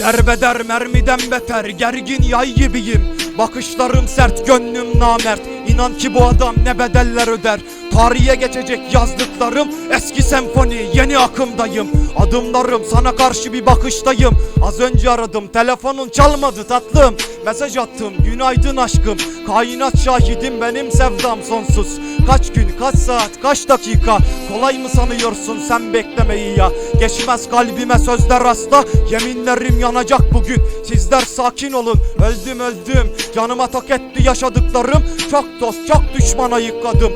Derbeder mermiden beter gergin yay gibiyim. Bakışlarım sert gönlüm namert. İnan ki bu adam ne bedeller öder Tarihe geçecek yazdıklarım Eski senfoni yeni akımdayım. Adımlarım sana karşı bir bakıştayım. Az önce aradım telefonun çalmadı tatlım. Mesaj attım günaydın aşkım. Kainat şahidim benim sevdam sonsuz. Kaç gün kaç saat kaç dakika? Kolay mı sanıyorsun sen beklemeyi ya? Geçmez kalbime sözler asla. Yeminlerim yanacak bugün. Sizler sakin olun. Öldüm öldüm. Canıma tak etti yaşadıklarım. Çok dost çok düşmana yıkladım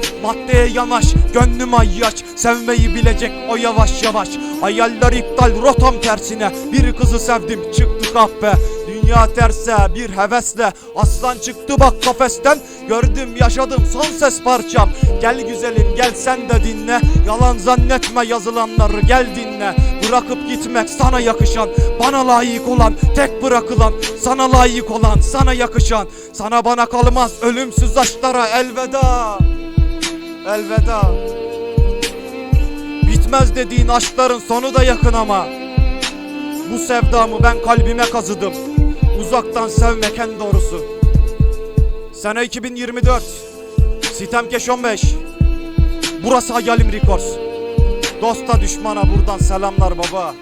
Maddeye yanaş gönlüm ayyaş Sevmeyi bilecek o yavaş yavaş. Hayaller iptal rotam tersine. Bir kızı sevdim çıktı kahpe. Dünya terse bir hevesle. Aslan çıktı bak kafesten. Gördüm yaşadım son ses parçam. Gel güzelim gel sen de dinle. Yalan zannetme yazılanları gel dinle. Bırakıp gitmek sana yakışan Bana layık olan tek bırakılan Sana layık olan sana yakışan. Sana bana kalmaz ölümsüz aşklara elveda Elveda. Bitmez dediğin aşkların sonu da yakın ama. Bu sevdamı ben kalbime kazıdım. Uzaktan sevmek en doğrusu. Sene 2024 Sitemkeş 15 Burası Hayalim Records Dosta düşmana buradan selamlar baba